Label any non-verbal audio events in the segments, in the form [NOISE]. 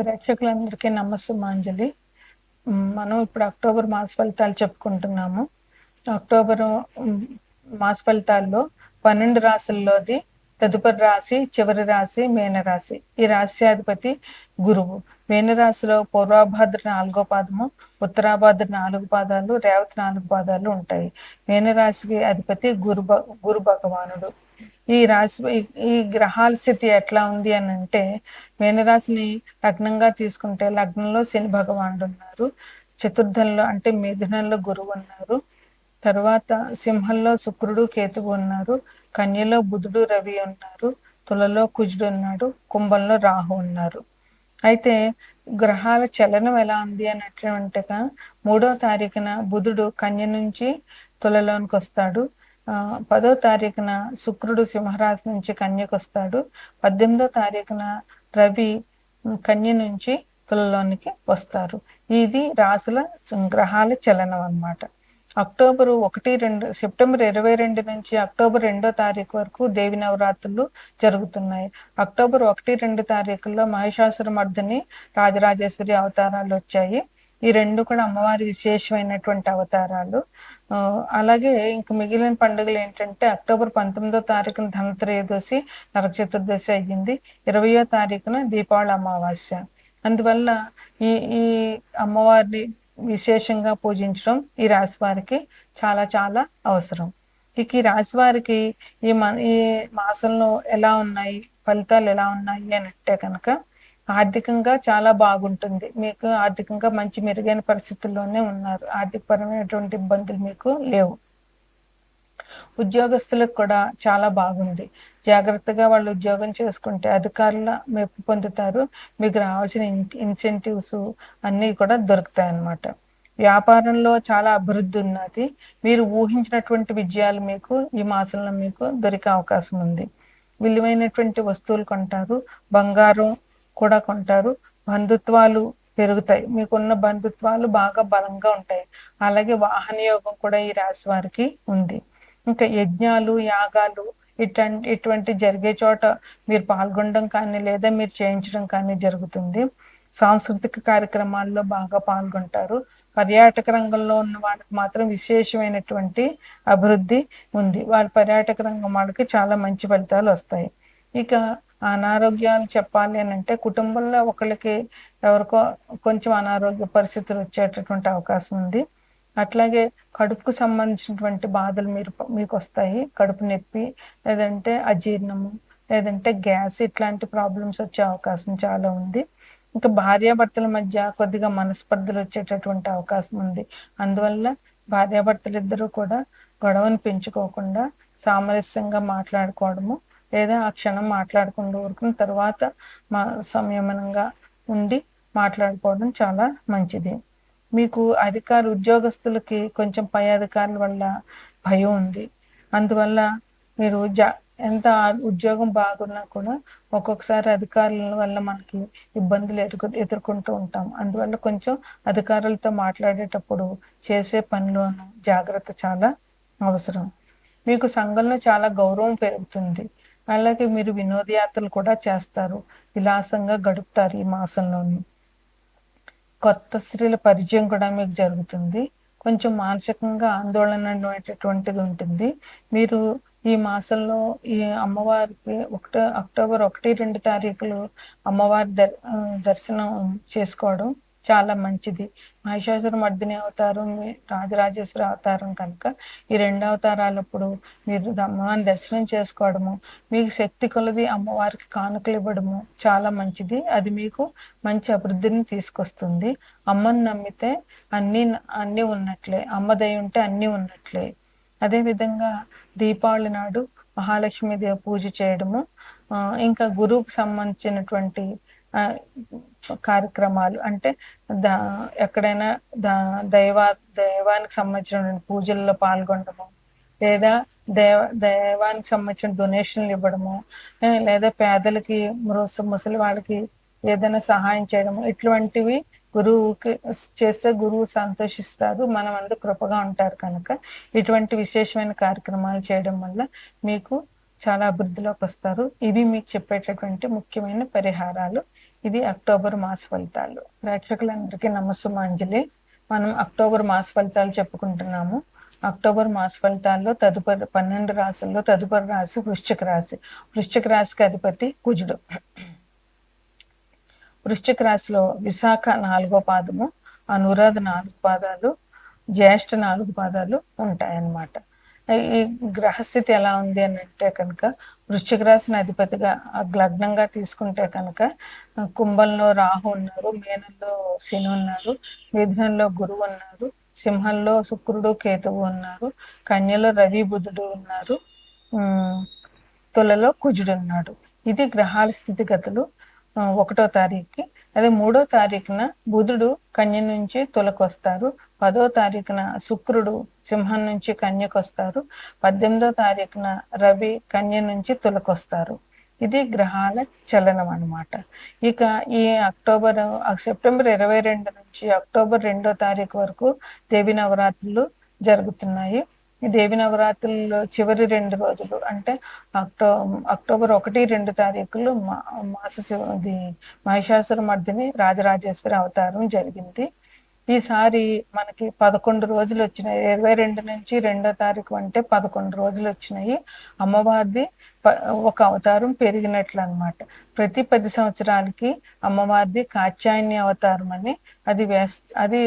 ప్రేక్షకులందరికీ నమస్సుమాంజలి. మనం ఇప్పుడు అక్టోబర్ మాస ఫలితాలు చెప్పుకుంటున్నాము. అక్టోబర్ మాస ఫలితాల్లో పన్నెండు రాసుల్లోది తదుపరి రాశి చివరి రాశి మేనరాశి. ఈ రాశ్యాధిపతి గురువు. మేనరాశిలో పూర్వాభాద్ర నాలుగో పాదము ఉత్తరాభాద్ర నాలుగు పాదాలు రేవతి నాలుగు పాదాలు ఉంటాయి. మేనరాశికి అధిపతి గురు గురు భగవానుడు. ఈ రాశి ఈ- గ్రహాల స్థితి ఎట్లా ఉంది అని అంటే మీనరాశిని లగ్నంగా తీసుకుంటే లగ్నంలో శని భగవానుడు ఉన్నారు. చతుర్థంలో అంటే మిథునంలో గురువు ఉన్నారు. తర్వాత సింహంలో శుక్రుడు కేతువు ఉన్నారు. కన్యలో బుధుడు రవి ఉన్నారు. తులలో కుజుడు ఉన్నాడు. కుంభంలో రాహు ఉన్నారు. అయితే గ్రహాల చలనం ఎలా ఉంది అన్నట్టుగా మూడో తారీఖున బుధుడు కన్య నుంచి తులలోనికి వస్తాడు. పదో తారీఖున శుక్రుడు సింహరాశి నుంచి కన్యకు వస్తాడు. పద్దెనిమిదో తారీఖున రవి కన్య నుంచి తులలోనికి వస్తారు. ఇది రాసుల గ్రహాల చలనం అన్నమాట. అక్టోబర్ ఒకటి రెండు సెప్టెంబర్ ఇరవై రెండు నుంచి అక్టోబర్ రెండో తారీఖు వరకు దేవి నవరాత్రులు జరుగుతున్నాయి. అక్టోబర్ ఒకటి రెండు తారీఖుల్లో మహిషాసుర మర్దిని రాజరాజేశ్వరి అవతారాలు వచ్చాయి. ఈ రెండు కూడా అమ్మవారి విశేషమైనటువంటి అవతారాలు. అలాగే ఇంక మిగిలిన పండుగలు ఏంటంటే అక్టోబర్ పంతొమ్మిదో తారీఖున ధనత్రయోదశి నరక చతుర్దశి అయ్యింది. ఇరవయో తారీఖున దీపావళి అమావాస్య. అందువల్ల ఈ ఈ అమ్మవారిని విశేషంగా పూజించడం ఈ రాశి వారికి చాలా చాలా అవసరం. ఇక ఈ రాశి వారికి ఈ మన ఈ మాసంలో ఎలా ఉన్నాయి? ఫలితాలు ఎలా ఉన్నాయి అని అంటే కనుక ఆర్థికంగా చాలా బాగుంటుంది. మీకు ఆర్థికంగా మంచి మెరుగైన పరిస్థితుల్లోనే ఉన్నారు. ఆర్థికపరమైనటువంటి ఇబ్బందులు మీకు లేవు. ఉద్యోగస్తులకు కూడా చాలా బాగుంది. జాగ్రత్తగా వాళ్ళు ఉద్యోగం చేసుకుంటే అధికారుల మెప్పు పొందుతారు. మీకు రావాల్సిన ఇన్సెంటివ్స్ అన్నీ కూడా దొరుకుతాయి అన్నమాట వ్యాపారంలో చాలా అభివృద్ధి ఉన్నది. మీరు ఊహించినటువంటి విజయాలు మీకు ఈ మాసంలో మీకు దొరికే అవకాశం ఉంది. విలువైనటువంటి వస్తువులు కొంటారు. బంగారం కూడా కొంటారు. బంధుత్వాలు పెరుగుతాయి. మీకున్న బంధుత్వాలు బాగా బలంగా ఉంటాయి. అలాగే వాహన యోగం కూడా ఈ రాశి వారికి ఉంది. ఇంకా యజ్ఞాలు యాగాలు ఇటువంటి ఇటువంటి జరిగే చోట మీరు పాల్గొనడం కానీ లేదా మీరు చేయించడం కానీ జరుగుతుంది. సాంస్కృతిక కార్యక్రమాల్లో బాగా పాల్గొంటారు. పర్యాటక రంగంలో ఉన్న వాళ్ళకి మాత్రం విశేషమైనటువంటి అభివృద్ధి ఉంది. వాళ్ళ పర్యాటక రంగం వాళ్ళకి చాలా మంచి ఫలితాలు వస్తాయి. ఇక అనారోగ్యాలు చెప్పాలి అని అంటే కుటుంబంలో ఒకళ్ళకి ఎవరికో కొంచెం అనారోగ్య పరిస్థితులు వచ్చేటటువంటి అవకాశం ఉంది. అట్లాగే కడుపుకు సంబంధించినటువంటి బాధలు మీరు మీకు వస్తాయి. కడుపు నొప్పి లేదంటే అజీర్ణము లేదంటే గ్యాస్ ఇట్లాంటి ప్రాబ్లమ్స్ వచ్చే అవకాశం చాలా ఉంది. ఇంకా భార్యాభర్తల మధ్య కొద్దిగా మనస్పర్ధలు వచ్చేటటువంటి అవకాశం ఉంది. అందువల్ల భార్యాభర్తలు ఇద్దరు కూడా గొడవను పెంచుకోకుండా సామరస్యంగా మాట్లాడుకోవడము లేదా ఆ క్షణం మాట్లాడకుండా ఊరుకున్న తర్వాత మా సంయమనంగా ఉండి మాట్లాడుకోవడం చాలా మంచిది. మీకు అధికార ఉద్యోగస్తులకి కొంచెం పై అధికారుల వల్ల భయం ఉంది. అందువల్ల మీరు జా ఎంత ఉద్యోగం బాగున్నా కూడా ఒక్కొక్కసారి అధికారుల వల్ల మనకి ఇబ్బందులు ఎదుర్కొ ఎదుర్కొంటూ ఉంటాం. అందువల్ల కొంచెం అధికారులతో మాట్లాడేటప్పుడు చేసే పనిలోనూ జాగ్రత్త చాలా అవసరం. మీకు సంఘంలో చాలా గౌరవం పెరుగుతుంది. అలాగే మీరు వినోదయాత్రలు కూడా చేస్తారు. విలాసంగా గడుపుతారు ఈ మాసంలోని. కొత్త స్త్రీల పరిచయం కూడా మీకు జరుగుతుంది. కొంచెం మానసికంగా ఆందోళన అనేటటువంటిది ఉంటుంది. మీరు ఈ మాసంలో ఈ అమ్మవారికి ఒకటో అక్టోబర్ ఒకటి రెండు తారీఖులు అమ్మవారి దర్ దర్శనం చేసుకోవడం చాలా మంచిది. మహిషాసుర మర్దిని అవతారం రాజరాజేశ్వర అవతారం కనుక ఈ రెండు అవతారాలప్పుడు మీరు అమ్మవారిని దర్శనం చేసుకోవడము మీకు శక్తి కొలది అమ్మవారికి కానుకలు ఇవ్వడము చాలా మంచిది. అది మీకు మంచి అభివృద్ధిని తీసుకొస్తుంది. అమ్మను నమ్మితే అన్నీ అన్ని ఉన్నట్లే. అమ్మ దయ ఉంటే అన్నీ ఉన్నట్లే. అదే విధంగా దీపావళి నాడు మహాలక్ష్మీదేవి పూజ చేయడము ఇంకా గురువుకు సంబంధించినటువంటి కార్యక్రమాలు. అంటే దా ఎక్కడైనా దా దైవ దైవానికి సంబంధించిన పూజల్లో పాల్గొనడము లేదా దేవ దైవానికి సంబంధించిన డొనేషన్లు ఇవ్వడము లేదా పేదలకి ముస ముసలి వాళ్ళకి ఏదైనా సహాయం చేయడము ఇటువంటివి గురువుకి చేస్తే గురువు సంతోషిస్తారు మనం అందరూ కృపగా ఉంటారు కనుక. ఇటువంటి విశేషమైన కార్యక్రమాలు చేయడం వల్ల మీకు చాలా అభివృద్ధిలోకి వస్తారు. ఇవి మీకు చెప్పేటటువంటి ముఖ్యమైన పరిహారాలు. ఇది అక్టోబర్ మాస ఫలితాలు. ప్రేక్షకులందరికీ నమస్సుమాంజలి మనం అక్టోబర్ మాస ఫలితాలు చెప్పుకుంటున్నాము. అక్టోబర్ మాస ఫలితాల్లో తదుపరి పన్నెండు రాశుల్లో తదుపరి రాశి వృశ్చిక రాశి. వృశ్చిక రాశికి అధిపతి కుజుడు. వృశ్చిక రాశిలో విశాఖ నాలుగో పాదము అనురాధ నాలుగు పాదాలు జ్యేష్ఠ నాలుగు పాదాలు ఉంటాయన్నమాట. ఈ గ్రహస్థితి ఎలా ఉంది అని అంటే కనుక వృశ్చిక రాశిని అధిపతిగా లగ్నంగా తీసుకుంటే కనుక కుంభంలో రాహు ఉన్నారు మేనంలో శని ఉన్నారు మిథునంలో గురువు ఉన్నారు సింహంలో శుక్రుడు కేతువు ఉన్నారు కన్యలో రవి బుధుడు ఉన్నారు తులలో కుజుడు ఉన్నాడు. ఇది గ్రహాల స్థితిగతులు ఒకటో తారీఖుకి. అదే మూడో తారీఖున బుధుడు కన్య నుంచి తులకొస్తారు పదో తారీఖున శుక్రుడు సింహం నుంచి కన్యకు వస్తారు పద్దెనిమిదో తారీఖున రవి కన్య నుంచి తులకొస్తారు. ఇది గ్రహాల చలనం అనమాట ఇక ఈ అక్టోబర్ సెప్టెంబర్ ఇరవై రెండు నుంచి అక్టోబర్ రెండో తారీఖు వరకు దేవి నవరాత్రులు జరుగుతున్నాయి. ఈ దేవి నవరాత్రుల్లో చివరి రెండు రోజులు అంటే అక్టో అక్టోబర్ ఒకటి రెండు తారీఖులు మాస శివది మహిషాసుర మర్దిని రాజరాజేశ్వరి అవతారం జరిగింది. ఈసారి మనకి పదకొండు రోజులు వచ్చినాయి. ఇరవై రెండు నుంచి రెండో తారీఖు అంటే పదకొండు రోజులు వచ్చినాయి. అమ్మవారిది ఒక అవతారం పెరిగినట్లు అనమాట ప్రతి పది సంవత్సరాలకి అమ్మవారిది కాత్యాయని అవతారం అని అది వేస్ అది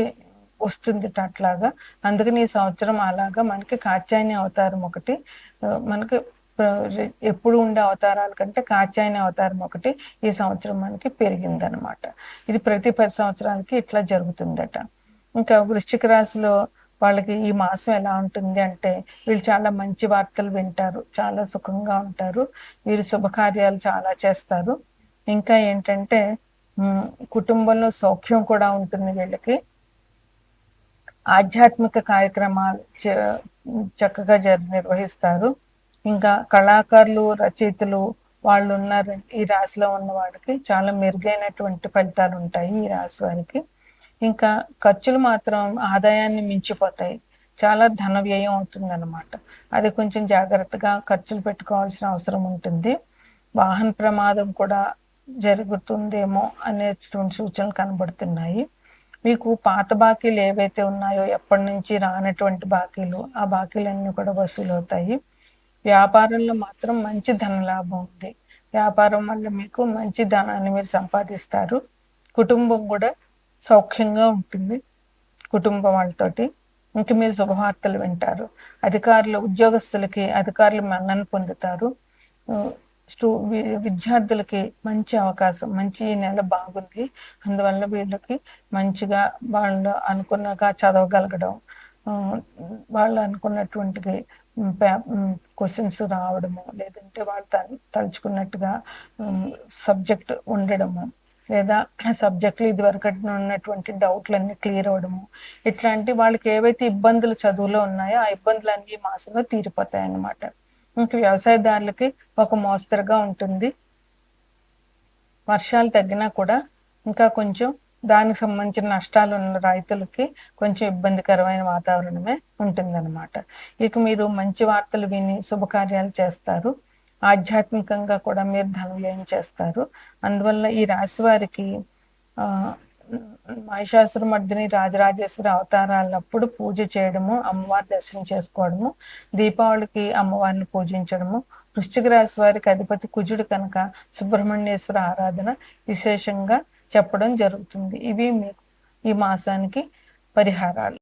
వస్తుంది అట్లాగా. అందుకని ఈ సంవత్సరం అలాగా మనకి కాత్యాయని అవతారం ఒకటి మనకి ఎప్పుడు ఉండే అవతారాల కంటే కాచాయన అవతారం ఒకటి ఈ సంవత్సరం మనకి పెరిగిందనమాట. ఇది ప్రతి పది సంవత్సరాలకి ఇట్లా జరుగుతుందట. ఇంకా వృశ్చిక రాశిలో వాళ్ళకి ఈ మాసం ఎలా ఉంటుంది అంటే వీళ్ళు చాలా మంచి వార్తలు వింటారు చాలా సుఖంగా ఉంటారు వీరు శుభకార్యాలు చాలా చేస్తారు. ఇంకా ఏంటంటే కుటుంబంలో సౌఖ్యం కూడా ఉంటుంది వీళ్ళకి. ఆధ్యాత్మిక కార్యక్రమాలు చక్కగా జరి నిర్వహిస్తారు. ఇంకా కళాకారులు రచయితలు వాళ్ళు ఉన్నారు ఈ రాశిలో ఉన్న వాళ్ళకి చాలా మెరుగైనటువంటి ఫలితాలు ఉంటాయి ఈ రాశి వారికి. ఇంకా ఖర్చులు మాత్రం ఆదాయాన్ని మించిపోతాయి. చాలా ధన వ్యయం అవుతుంది అనమాట అది కొంచెం జాగ్రత్తగా ఖర్చులు పెట్టుకోవాల్సిన అవసరం ఉంటుంది. వాహన ప్రమాదం కూడా జరుగుతుందేమో అనేటువంటి సూచనలు కనబడుతున్నాయి. మీకు పాత బాకీలు ఏవైతే ఉన్నాయో ఎప్పటి నుంచి రానటువంటి బాకీలు ఆ బాకీలన్నీ కూడా వసూలు అవుతాయి వ్యాపారంలో మాత్రం మంచి ధన లాభం ఉంది. వ్యాపారం వల్ల మీకు మంచి ధనాన్ని మీరు సంపాదిస్తారు. కుటుంబం కూడా సౌఖ్యంగా ఉంటుంది. కుటుంబం వాళ్ళతోటి ఇంక మీరు శుభవార్తలు వింటారు. అధికారులు ఉద్యోగస్తులకి అధికారులు మన్నను పొందుతారు. స్టూ విద్యార్థులకి మంచి అవకాశం మంచి నెల బాగుంది. అందువల్ల వీళ్ళకి మంచిగా వాళ్ళు అనుకున్నగా చదవగలగడం వాళ్ళు అనుకున్నటువంటిది క్వశ్చన్స్ రావడము లేదంటే వాళ్ళు తలుచుకున్నట్టుగా సబ్జెక్ట్ ఉండడము లేదా [CLEARS THROAT] సబ్జెక్టులు ఇదివరకటి ఉన్నటువంటి డౌట్లన్నీ క్లియర్ అవడము. ఇట్లాంటి వాళ్ళకి ఏవైతే ఇబ్బందులు చదువులో ఉన్నాయో ఆ ఇబ్బందులన్నీ మాసంలో తీరిపోతాయి అన్నమాట. ఇంకా వ్యవసాయదారులకి ఒక మోస్తరుగా ఉంటుంది. వర్షాలు తగ్గినా కూడా ఇంకా కొంచెం దానికి సంబంధించిన నష్టాలు ఉన్న రైతులకి కొంచెం ఇబ్బందికరమైన వాతావరణమే ఉంటుందన్నమాట. ఇక మీరు మంచి వార్తలు విని శుభకార్యాలు చేస్తారు. ఆధ్యాత్మికంగా కూడా మీరు ధనవ్యయం చేస్తారు. అందువల్ల ఈ రాశి వారికి మహిషాసుర మర్దిని రాజరాజేశ్వరి అవతారాలప్పుడు పూజ చేయడము అమ్మవారి దర్శనం చేసుకోవడము దీపావళికి అమ్మవారిని పూజించడము వృశ్చిక రాశి వారికి అధిపతి కుజుడు కనుక సుబ్రహ్మణ్యేశ్వర ఆరాధన విశేషంగా చెప్పడం జరుగుతుంది. ఇవి మీకు ఈ మాసానికి పరిహారాలు.